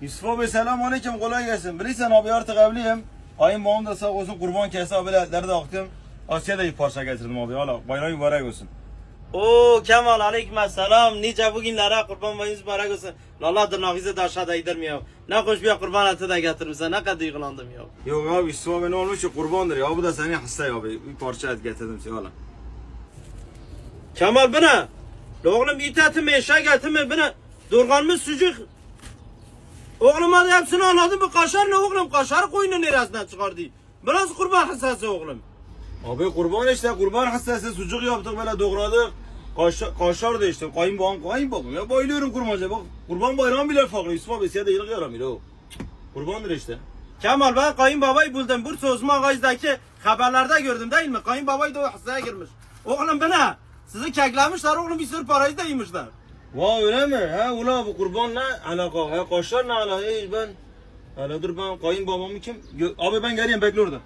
Yusuf abi selam aleyküm kolay gelsin. Bilirsen abi artık evliyim. Ayın babam da sağ olsun kurban kesti abi etleri de aktım. Asya'da bir parça getirdim abi. Hala bayram mübarek olsun. Oo Kemal aleyküm selam. Nice bugünlere kurban bayınız mübarek olsun. Allah tırnağınızı da aşağıda yedirmiyor. Ne hoş bir kurban eti de getirmişsin. Ne kadar duygulandım ya. Yok abi Yusuf abi ne olmuş ki kurbandır ya. Bu da senin hasta abi. Bir parça et getirdim size hala. Kemal? La Oğlum it eti mi eşeğe getirme bu ne? Durganmış sucuk. Oğlum hadi hepsini anladın mı? Kaşar ne oğlum? Kaşar koyunu neresinden çıkardı? Bu nasıl kurban hassası oğlum? Abi kurban işte kurban hastası sucuk yaptık böyle doğradık. Kaşar, kaşar da işte kayınbağam kayınbağam ya bayılıyorum kurbanca bak kurban bayramı bile farklı Yusuf abi size de iyilik yaramıyor o. Kurbandır işte. Kemal ben kayınbabayı buldum. Bursa Osman Gazi'deki haberlerde gördüm değil mi? Kayınbabayı da o hastaya girmiş. Oğlum bu ne? Sizi keklemişler oğlum bir sürü parayı da yemişler. Vay öyle mi? He ula bu kurban ne alaka? He kaşar ne alaka? Ey ben Hele dur ben kayınbabamı kim? Abi ben geleyim bekle orada.